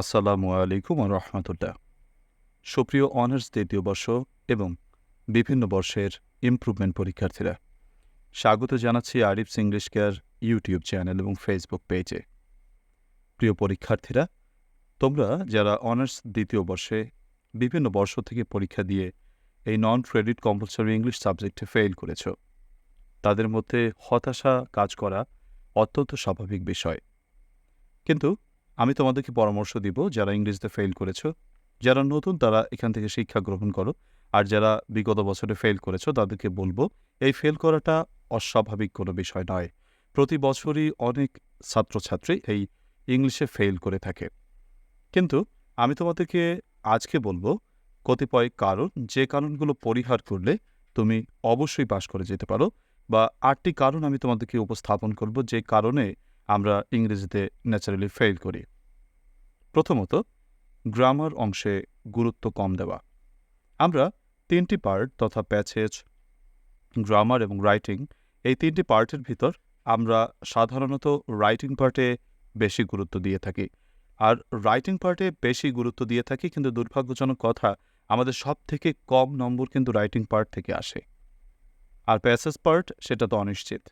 আসসালামু আলাইকুম রহমতুল্লাহ। সুপ্রিয় অনার্স দ্বিতীয় বর্ষ এবং বিভিন্ন বর্ষের ইমপ্রুভমেন্ট পরীক্ষার্থীরা, স্বাগত জানাচ্ছি Arif's English care YouTube channel এবং ফেসবুক পেজে প্রিয় পরীক্ষার্থীরা, তোমরা যারা অনার্স দ্বিতীয় বর্ষে বিভিন্ন বর্ষ থেকে পরীক্ষা দিয়ে এই নন ক্রেডিট কম্পালসারি ইংলিশ সাবজেক্টে ফেল করেছ, তাদের মধ্যে হতাশা কাজ করা অত্যন্ত স্বাভাবিক বিষয়। কিন্তু আমি তোমাদেরকে পরামর্শ দিব যারা ইংরেজিতে ফেল করেছ, যারা নতুন তারা এখান থেকে শিক্ষা গ্রহণ করো, আর যারা বিগত বছরে ফেল করেছ তাদেরকে বলব, এই ফেল করাটা অস্বাভাবিক কোনো বিষয় নয়। প্রতি বছরই অনেক ছাত্রছাত্রী এই ইংলিশে ফেল করে থাকে। কিন্তু আমি তোমাদেরকে আজকে বলব, কতিপয় কারণ, যে কারণগুলো পরিহার করলে তুমি অবশ্যই পাশ করে যেতে পারো, বা আটটি কারণ আমি তোমাদেরকে উপস্থাপন করব, যে কারণে আমরা ইংরেজিতে ন্যাচারালি ফেল করি। প্রথমত গ্রামার অংশে গুরুত্ব কম দেওয়া। আমরা তিনটি পার্ট তথা প্যাচেজ গ্রামার এবং রাইটিং এই তিনটি পার্টের ভিতর আমরা সাধারণত রাইটিং পার্টে বেশি গুরুত্ব দিয়ে থাকি। আর রাইটিং পার্টে বেশি গুরুত্ব দিয়ে থাকি কিন্তু দুর্ভাগ্যজনক কথা, আমাদের সব থেকে কম নম্বর কিন্তু রাইটিং পার্ট থেকে আসে। আর প্যাসেজ পার্ট সেটা তো অনিশ্চিত।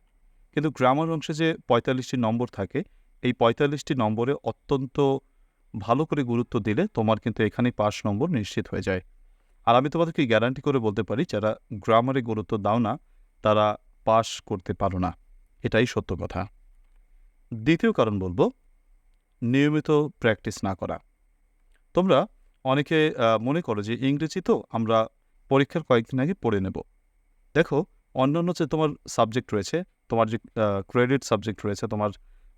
কিন্তু গ্রামার অংশে যে পঁয়তাল্লিশটি নম্বর থাকে, এই পঁয়তাল্লিশটি নম্বরে অত্যন্ত ভালো করে গুরুত্ব দিলে তোমার কিন্তু এখানে পাস নম্বর নিশ্চিত হয়ে যায়। আর আমি তোমাদেরকে গ্যারান্টি করে বলতে পারি, যারা গ্রামারে গুরুত্ব দাও না, তারা পাস করতে পারো না। এটাই সত্য কথা। দ্বিতীয় কারণ বলব, নিয়মিত প্র্যাকটিস না করা। তোমরা অনেকে মনে করো যে ইংরেজি তো আমরা পরীক্ষার কয়েকদিন আগে পড়ে নেব। দেখো অন্যান্য যে তোমার সাবজেক্ট রয়েছে, তোমার যে ক্রেডিট সাবজেক্ট রয়েছে, তোমার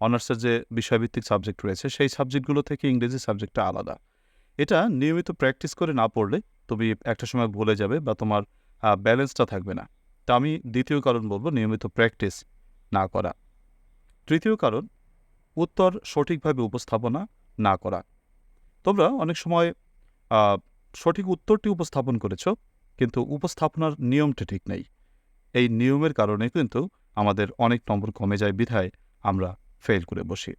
অনার্সের যে বিষয়ভিত্তিক সাবজেক্ট রয়েছে, সেই সাবজেক্টগুলো থেকে ইংরেজি সাবজেক্টটা আলাদা। এটা নিয়মিত প্র্যাকটিস করে না পড়লে তুমি একটা সময় ভুলে যাবে বা তোমার ব্যালেন্সটা থাকবে না। তা আমি দ্বিতীয় কারণ বলব, নিয়মিত প্র্যাকটিস না করা। তৃতীয় কারণ, উত্তর সঠিকভাবে উপস্থাপনা না করা। তোমরা অনেক সময় সঠিক উত্তরটি উপস্থাপন করেছ, কিন্তু উপস্থাপনার নিয়মটা ঠিক নেই। এই নিয়মের কারণে কিন্তু আমাদের অনেক নম্বর কমে যায় বিধায় আমরা ফেল করে বসি।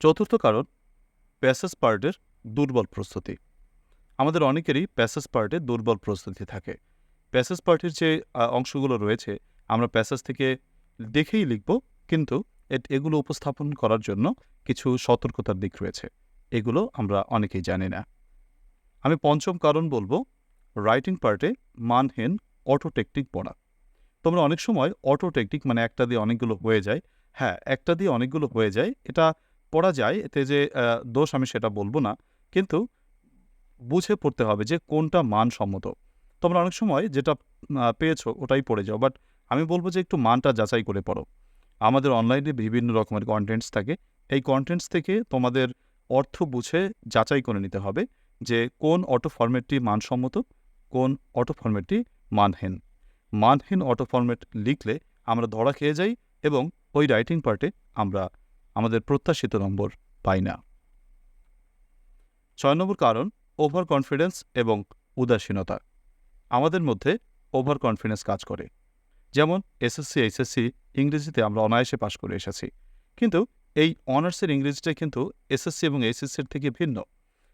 চতুর্থ কারণ প্যাসেজ পার্টের দুর্বল প্রস্তুতি। আমাদের অনেকেরই প্যাসেজ পার্টে দুর্বল প্রস্তুতি থাকে। প্যাসেজ পার্টের যে অংশগুলো রয়েছে, আমরা প্যাসেজ থেকে দেখেই লিখব, কিন্তু এগুলো উপস্থাপন করার জন্য কিছু সতর্কতার দিক রয়েছে। এগুলো আমরা অনেকেই জানি না। আমি পঞ্চম কারণ বলব রাইটিং পার্টে মানহীন অটো টেকনিক পড়া তোমরা অনেক সময় অটো টেকনিক মানে একটা দিয়ে অনেকগুলো হয়ে যায়। হ্যাঁ একটা দিয়ে অনেকগুলো হয়ে যায়। এটা পড়া যায়, এতে যে দোষ আমি সেটা বলব না। কিন্তু বুঝে পড়তে হবে যে কোনটা মানসম্মত। তোমরা অনেক সময় যেটা পেয়েছ ওটাই পড়ে যাও। বাট আমি বলব যে একটু মানটা যাচাই করে পড়ো। আমাদের অনলাইনে বিভিন্ন রকমের কন্টেন্টস থাকে। এই কন্টেন্টস থেকে তোমাদের অর্থ বুঝে যাচাই করে নিতে হবে যে কোন অটো ফরম্যাটটি মানসম্মত, কোন অটো ফরম্যাটটি মানহীন। মানহীন অটো ফর্মেট লিখলে আমরা ধরা খেয়ে যাই এবং ওই রাইটিং পার্টে আমরা আমাদের প্রত্যাশিত নম্বর পাই না। ছয় নম্বর কারণ ওভার কনফিডেন্স এবং উদাসীনতা। আমাদের মধ্যে ওভার কনফিডেন্স কাজ করে। যেমন এসএসসি এইচএসসি ইংরেজিতে আমরা অনায়াসে পাশ করে এসেছি। কিন্তু এই অনার্সের ইংরেজিটা কিন্তু এসএসসি এবং এইচএসসির থেকে ভিন্ন।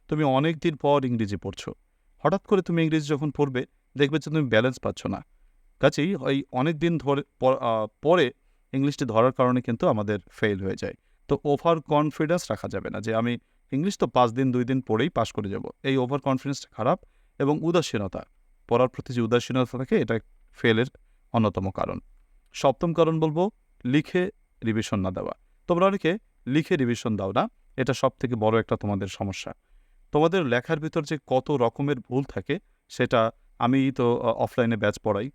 তুমি অনেক দিন পর ইংরেজি পড়ছো। হঠাৎ করে তুমি ইংরেজি যখন পড়বে দেখবে যে তুমি ব্যালেন্স পাচ্ছ না। কাছেই ওই অনেক দিন ধরে পরে ইংলিশটি ধরার কারণে কিন্তু আমাদের ফেল হয়ে যায়। তো ওভার কনফিডেন্স রাখা যাবে না যে আমি ইংলিশ তো পাঁচ দিন, দুই দিন পরেই পাশ করে যাব। এই ওভার কনফিডেন্সটা খারাপ এবং উদাসীনতা, পড়ার প্রতি যে উদাসীনতা থাকে এটা ফেলের অন্যতম কারণ। সপ্তম কারণ বলব, লিখে রিভিশন না দেওয়া। তোমরা অনেকে লিখে রিভিশন দাও না, এটা সব থেকে বড় একটা তোমাদের সমস্যা। তোমাদের লেখার ভিতর যে কত রকমের ভুল থাকে সেটা আমি তো অফলাইনে ব্যাচ পড়াই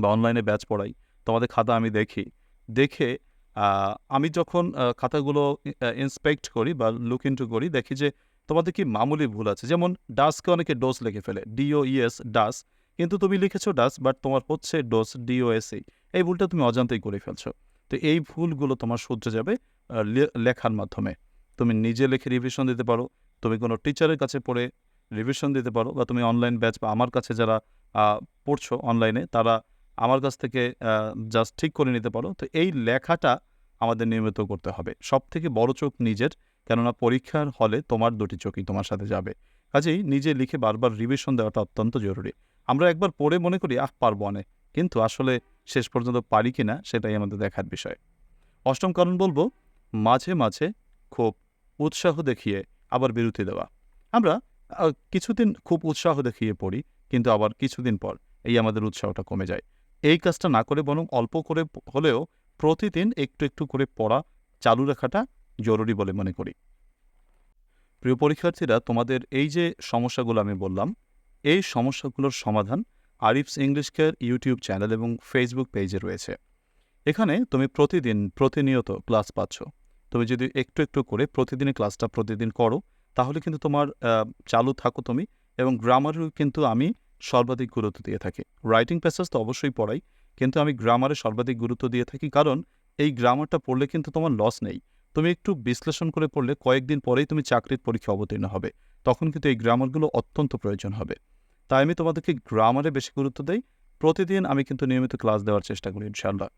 বা অনলাইনে ব্যাচ পড়াই। তোমাদের খাতা আমি দেখি। দেখে আমি যখন খাতাগুলো ইন্সপেক্ট করি বা লুক ইন্টু করি, দেখি যে তোমাদের কি মামুলি ভুল আছে। যেমন ডাসকে অনেকে ডোজ লিখে ফেলে ডিও ইএস ডাস। কিন্তু তুমি লিখেছো ডাস বাট তোমার হচ্ছে ডোজ ডিওএসই এই ভুলটা তুমি অজান্তেই করে ফেলছো। তো এই ভুলগুলো তোমার শুধরে যাবে লেখার মাধ্যমে। তুমি নিজে লিখে রিভিশন দিতে পারো। তুমি কোনো টিচারের কাছে পড়ে রিভিশন দিতে পারো বা তুমি অনলাইন ব্যাচ বা আমার কাছে যারা পড়ছো অনলাইনে তারা আমার কাছ থেকে জাস্ট ঠিক করে নিতে পারো। তো এই লেখাটা আমাদের নিয়মিত করতে হবে। সব থেকে বড় চোখ নিজের, কেননা পরীক্ষার হলে তোমার দুটি চোখই তোমার সাথে যাবে। কাজেই নিজে লিখে বারবার রিভিশন দেওয়াটা অত্যন্ত জরুরি। আমরা একবার পড়ে মনে করি, আহ, পারব অনেক। কিন্তু আসলে শেষ পর্যন্ত পারি কি না সেটাই আমাদের দেখার বিষয়। অষ্টম কারণ বলব, মাঝে মাঝে খুব উৎসাহ দেখিয়ে আবার বিরতি দেওয়া। আমরা কিছুদিন খুব উৎসাহ দেখিয়ে পড়ি, কিন্তু আবার কিছুদিন পর এই আমাদের উৎসাহটা কমে যায়। এই কাজটা না করে বরং অল্প করে হলেও প্রতিদিন একটু একটু করে পড়া চালু রাখাটা জরুরি বলে মনে করি। প্রিয় পরীক্ষার্থীরা, তোমাদের এই যে সমস্যাগুলো আমি বললাম, এই সমস্যাগুলোর সমাধান Arif's English care YouTube channel এবং ফেসবুক পেজে রয়েছে। এখানে তুমি প্রতিদিন প্রতিনিয়ত ক্লাস পাচ্ছ। তুমি যদি একটু একটু করে প্রতিদিনের ক্লাসটা প্রতিদিন করো তাহলে কিন্তু তোমার চালু থাকো তুমি এবং গ্রামারেও কিন্তু আমি সর্বাধিক গুরুত্ব দিয়ে থাকি। রাইটিং প্যাসেজ তো অবশ্যই পড়াই, কিন্তু আমি গ্রামারে সর্বাধিক গুরুত্ব দিয়ে থাকি কারণ এই গ্রামারটা পড়লে কিন্তু তোমার লস নেই। তুমি একটু বিশ্লেষণ করে পড়লে কয়েকদিন পরেই তুমি চাকরির পরীক্ষা অবতীর্ণ হবে, তখন কিন্তু এই গ্রামারগুলো অত্যন্ত প্রয়োজন হবে। তাই আমি তোমাদেরকে গ্রামারে বেশি গুরুত্ব দেই, প্রতিদিন আমি কিন্তু নিয়মিত ক্লাস দেওয়ার চেষ্টা করি ইনশাল্লাহ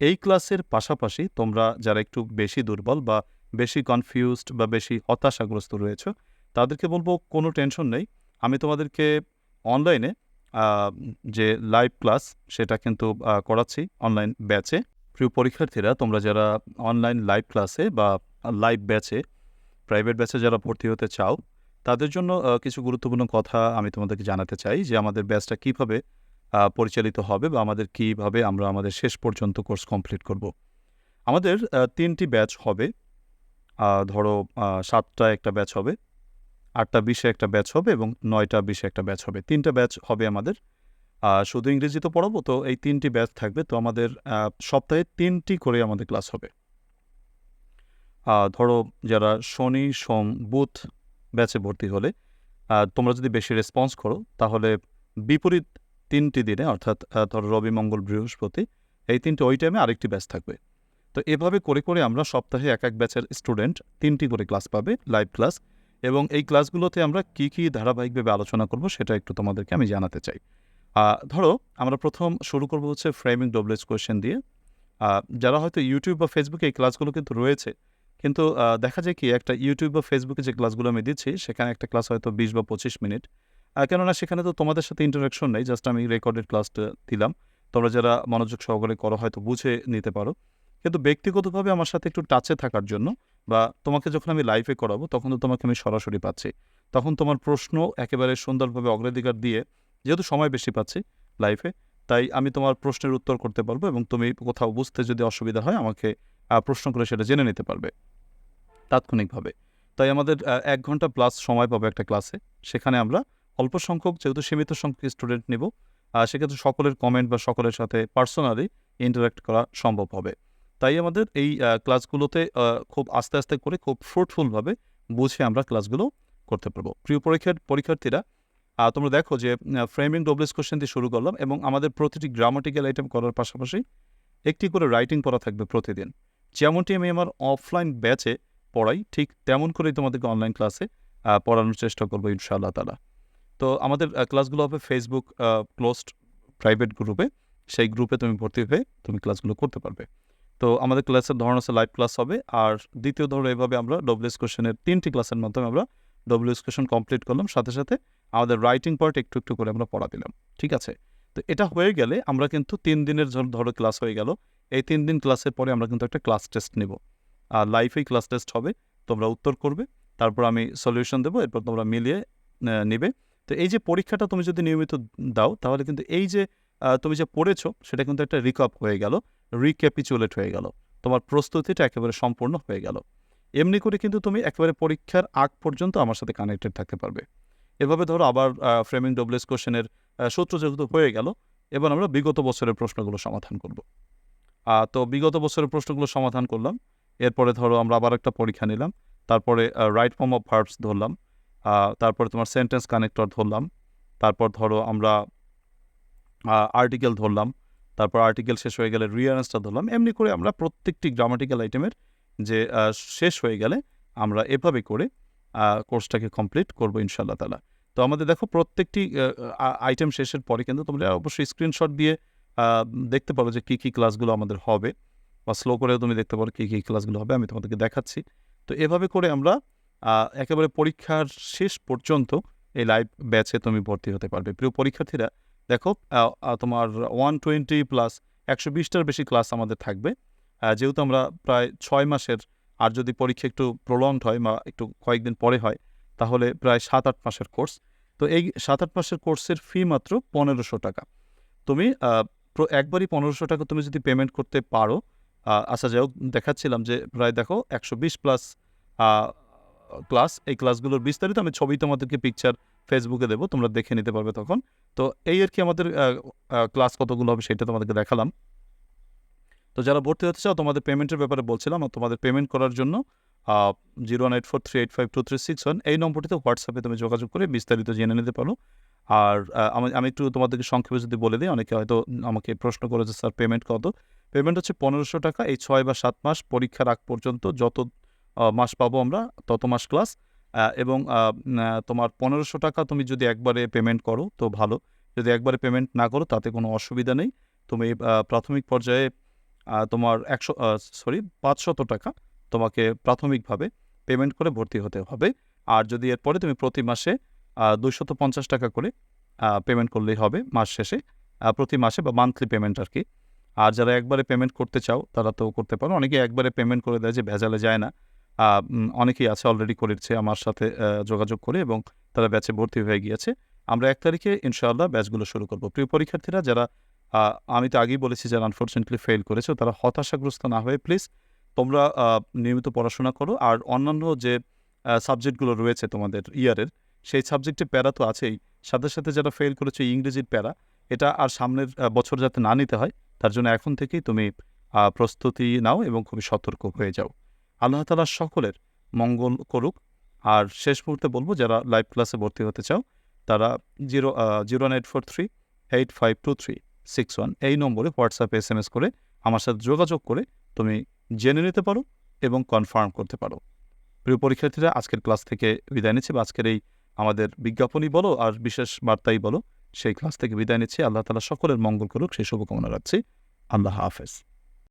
এই ক্লাসের পাশাপাশি তোমরা যারা একটু বেশি দুর্বল বা বেশি কনফিউজড বা বেশি হতাশাগ্রস্ত রয়েছে, তাদেরকে বলব কোনো টেনশন নেই। আমি তোমাদেরকে অনলাইনে যে লাইভ ক্লাস সেটা কিন্তু করাচ্ছি অনলাইন ব্যাচে প্রিয় পরীক্ষার্থীরা, তোমরা যারা অনলাইন লাইভ ক্লাসে বা লাইভ ব্যাচে প্রাইভেট ব্যাচে যারা ভর্তি হতে চাও, তাদের জন্য কিছু গুরুত্বপূর্ণ কথা আমি তোমাদেরকে জানাতে চাই যে আমাদের ব্যাচটা কীভাবে পরিচালিত হবে বা আমাদের কীভাবে আমরা আমাদের শেষ পর্যন্ত কোর্স কমপ্লিট করব। আমাদের তিনটি ব্যাচ হবে। ধরো সাতটা একটা ব্যাচ হবে, আটটা বিশে একটা ব্যাচ হবে এবং নয়টা বিশে একটা ব্যাচ হবে। তিনটা ব্যাচ হবে আমাদের। শুধু ইংরেজি তো পড়াবো, তো এই তিনটি ব্যাচ থাকবে, তো আমাদের সপ্তাহে তিনটি করে আমাদের ক্লাস হবে। ধরো, যারা শনি, সোম, বুধ ব্যাচে ভর্তি হলে তোমরা যদি বেশি রেসপন্স করো, তাহলে বিপরীত তিনটি দিনে, অর্থাৎ ধরো রবি, মঙ্গল, বৃহস্পতি, এই তিনটে ওই টাইমে আরেকটি ব্যাচ থাকবে। তো এভাবে করে করে আমরা সপ্তাহে এক এক ব্যাচের স্টুডেন্ট তিনটি করে ক্লাস পাবে, লাইভ ক্লাস। এবং এই ক্লাসগুলোতে আমরা কি কী ধারাবাহিকভাবে আলোচনা করব সেটা একটু তোমাদেরকে আমি জানাতে চাই। ধরো, আমরা প্রথম শুরু করব হচ্ছে ফ্রেমিং ডবলেজ কোয়েশ্চেন দিয়ে। যারা হয়তো ইউটিউব বা ফেসবুকে এই ক্লাসগুলো কিন্তু রয়েছে, কিন্তু দেখা যায় কি একটা ইউটিউব বা ফেসবুকে যে ক্লাসগুলো আমি দিচ্ছি, সেখানে একটা ক্লাস হয়তো বিশ বা পঁচিশ মিনিট। কেননা সেখানে তো তোমাদের সাথে ইন্টারাকশন নেই জাস্ট আমি রেকর্ডেড ক্লাসটা দিলাম। তোমরা যারা মনোযোগ সহকারে করো, হয়তো বুঝে নিতে পারো। কিন্তু ব্যক্তিগতভাবে আমার সাথে একটু টাচে থাকার জন্য বা তোমাকে যখন আমি লাইভে করাবো, তখন তো তোমাকে আমি সরাসরি পাচ্ছি। তখন তোমার প্রশ্ন একেবারে সুন্দরভাবে অগ্রাধিকার দিয়ে যেহেতু সময় বেশি পাচ্ছি লাইফে তাই আমি তোমার প্রশ্নের উত্তর করতে পারব এবং তুমি কোথাও বুঝতে যদি অসুবিধা হয় আমাকে প্রশ্ন করে সেটা জেনে নিতে পারবে তাৎক্ষণিকভাবে। তাই আমাদের এক ঘণ্টা প্লাস সময় পাবো একটা ক্লাসে সেখানে আমরা অল্প সংখ্যক যেহেতু সীমিত সংখ্যক স্টুডেন্ট নেব সেক্ষেত্রে সকলের কমেন্ট বা সকলের সাথে পার্সোনালি ইন্টারাক্ট করা সম্ভব হবে। তাই আমাদের এই ক্লাসগুলোতে খুব আস্তে আস্তে করে খুব ফ্রুটফুলভাবে বুঝে আমরা ক্লাসগুলো করতে পারব। প্রিয় পরীক্ষার, পরীক্ষার্থীরা তোমরা দেখো যে ফ্রেমিং ডবলেস কোশ্চেন দিয়ে শুরু করলাম এবং আমাদের প্রতিটি গ্রামাটিক্যাল আইটেম করার পাশাপাশি একটি করে রাইটিং করা থাকবে প্রতিদিন। যেমনটি আমি আমার অফলাইন ব্যাচে পড়াই, ঠিক তেমন করেই তোমাদেরকে অনলাইন ক্লাসে পড়ানোর চেষ্টা করব ইনশাআল্লাহ তালা তো আমাদের ক্লাসগুলো হবে ফেসবুক ক্লোজড প্রাইভেট গ্রুপে সেই গ্রুপে তুমি ভর্তি হয়ে তুমি ক্লাসগুলো করতে পারবে। তো আমাদের ক্লাসের ধরন হচ্ছে লাইভ ক্লাস হবে। আর দ্বিতীয় ধরো এভাবে আমরা ডব্লিউএস কোশ্চেনের তিনটি ক্লাসের মাধ্যমে আমরা ডব্লিউএস কোশ্চেন কমপ্লিট করলাম। সাথে সাথে আমাদের রাইটিং পার্ট একটু একটু করে আমরা পড়া দিলাম। ঠিক আছে? তো এটা হয়ে গেলে আমরা কিন্তু তিন দিনের ধর- ক্লাস হয়ে গেল। এই তিন দিন ক্লাসের পরে আমরা কিন্তু একটা ক্লাস টেস্ট নেব। আর লাইফেই ক্লাস টেস্ট হবে। তোমরা উত্তর করবে। তারপর আমি সলিউশন দেবো। এরপর তোমরা মিলিয়ে নেবে। তো এই যে পরীক্ষাটা তুমি যদি নিয়মিত দাও, তাহলে কিন্তু এই যে তুমি যে পড়েছো, সেটা কিন্তু একটা রিকআপ হয়ে গেল। রিক্যাপিচুলেট হয়ে গেল। তোমার প্রস্তুতিটা একেবারে সম্পূর্ণ হয়ে গেল। এমনি করে কিন্তু তুমি একেবারে পরীক্ষার আগ পর্যন্ত আমার সাথে কানেক্টেড থাকতে পারবে। এভাবে ধরো আবার ফ্রেমিং ডবলেস কোশ্চেনের সূত্র যেহেতু হয়ে গেল, এবার আমরা বিগত বছরের প্রশ্নগুলো সমাধান করব। তো বিগত বছরের প্রশ্নগুলো সমাধান করলাম। এরপরে ধরো আমরা আবার একটা পরীক্ষা নিলাম। তারপরে রাইট ফর্ম অফ ভার্বস ধরলাম। তারপরে তোমার সেন্টেন্স কানেক্টর ধরলাম। তারপর ধরো আমরা আর্টিকেল ধরলাম। তারপর আর্টিকেল শেষ হয়ে গেলে রিয়ারেন্সটা ধরলাম। এমনি করে আমরা প্রত্যেকটি গ্রামাটিক্যাল আইটেমের যে শেষ হয়ে গেলে আমরা এভাবে করে কোর্সটাকে কমপ্লিট করব ইনশাল্লাহ তালা তো আমাদের দেখো প্রত্যেকটি আইটেম শেষের পরে কিন্তু তোমরা অবশ্যই স্ক্রিনশট দিয়ে দেখতে পারো যে কী কী ক্লাসগুলো আমাদের হবে বা স্লো করেও তুমি দেখতে পারো কী কী ক্লাসগুলো হবে, আমি তোমাদেরকে দেখাচ্ছি। তো এভাবে করে আমরা একেবারে পরীক্ষার শেষ পর্যন্ত এই লাইভ ব্যাচে তুমি ভর্তি হতে পারবে। প্রিয় পরীক্ষার্থীরা দেখো তোমার ওয়ান টোয়েন্টি প্লাস একশো বিশটার বেশি ক্লাস আমাদের থাকবে। যেহেতু আমরা প্রায় ছয় মাসের আর যদি পরীক্ষা একটু প্রলংড হয় বা একটু কয়েকদিন পরে হয় তাহলে প্রায় সাত আট মাসের কোর্স তো এই সাত আট মাসের কোর্সের ফি মাত্র পনেরোশো টাকা। তুমি একবারই পনেরোশো টাকা তুমি যদি পেমেন্ট করতে পারো আহ, আচ্ছা যাই হোক দেখাচ্ছিলাম যে প্রায় দেখো একশো বিশ প্লাস ক্লাস এই ক্লাসগুলোর বিস্তারিত আমি ছবি তোমাদেরকে পিকচার ফেসবুকে দেবো, তোমরা দেখে নিতে পারবে তখন। তো এই আর কি আমাদের ক্লাস কতগুলো হবে সেটা তোমাদেরকে দেখালাম। তো যারা ভর্তি হতে চাও, তোমাদের পেমেন্টের ব্যাপারে বলছিলাম তোমাদের পেমেন্ট করার জন্য zero one eight four three eight five two three six one এই নম্বরটিতে হোয়াটসঅ্যাপে তুমি যোগাযোগ করে বিস্তারিত জেনে নিতে পারো। আর আমি আমি একটু তোমাদেরকে সংক্ষেপে যদি বলে দিই, অনেকে হয়তো আমাকে প্রশ্ন করেছে স্যার পেমেন্ট কত? পেমেন্ট হচ্ছে পনেরোশো টাকা, এই ছয় বা সাত মাস পরীক্ষার আগ পর্যন্ত যত মাস পাবো আমরা, তত মাস ক্লাস এবং তোমার পনেরোশো টাকা তুমি যদি একবারে পেমেন্ট করো, তো ভালো। যদি একবারে পেমেন্ট না করো, তাতে কোনো অসুবিধা নেই। তুমি প্রাথমিক পর্যায়ে তোমার একশো সরি পাঁচশত টাকা তোমাকে প্রাথমিকভাবে পেমেন্ট করে ভর্তি হতে হবে। আর যদি এরপরে তুমি প্রতি মাসে দুশত পঞ্চাশ টাকা করে পেমেন্ট করলেই হবে মাস শেষে প্রতি মাসে বা মান্থলি পেমেন্ট আর কি। আর যারা একবারে পেমেন্ট করতে চাও, তারা তো করতে পারো। অনেকে একবারে পেমেন্ট করে দেয় যে ভেজালে যায় না। অনেকেই আছে অলরেডি করেছে আমার সাথে যোগাযোগ করে এবং তারা ব্যাচে ভর্তি হয়ে গিয়েছে। আমরা এক তারিখে ইনশাআল্লাহ ব্যাচগুলো শুরু করব। প্রিয় পরীক্ষার্থীরা, যারা আমি তো আগেই বলেছি যারা আনফর্চুনেটলি ফেল করেছ, তারা হতাশাগ্রস্ত না হয়ে প্লিজ তোমরা নিয়মিত পড়াশোনা করো। আর অন্যান্য যে সাবজেক্টগুলো রয়েছে তোমাদের ইয়ারের সেই সাবজেক্টে প্যারা তো আছেই। সাথে সাথে যারা ফেল করেছে ইংরেজির প্যারা, এটা আর সামনের বছর যাতে না নিতে হয়, তার জন্য এখন থেকেই তুমি প্রস্তুতি নাও এবং খুবই সতর্ক হয়ে যাও। আল্লাহ তালা সকলের মঙ্গল করুক। আর শেষ মুহূর্তে বলব, যারা লাইভ ক্লাসে ভর্তি হতে চাও, তারা zero zero four three eight five two three six one এই নম্বরে হোয়াটসঅ্যাপে এস এম এস করে আমার সাথে যোগাযোগ করে তুমি জেনে নিতে পারো এবং কনফার্ম করতে পারো। প্রিয় পরীক্ষার্থীরা, আজকের ক্লাস থেকে বিদায় নিচ্ছি বা আজকের এই আমাদের বিজ্ঞাপনই বলো আর বিশেষ বার্তাই বলো, সেই ক্লাস থেকে বিদায় নিচ্ছি। আল্লাহ তালা সকলের মঙ্গল করুক, সেই শুভকামনা রাখছি। আল্লাহ হাফেজ।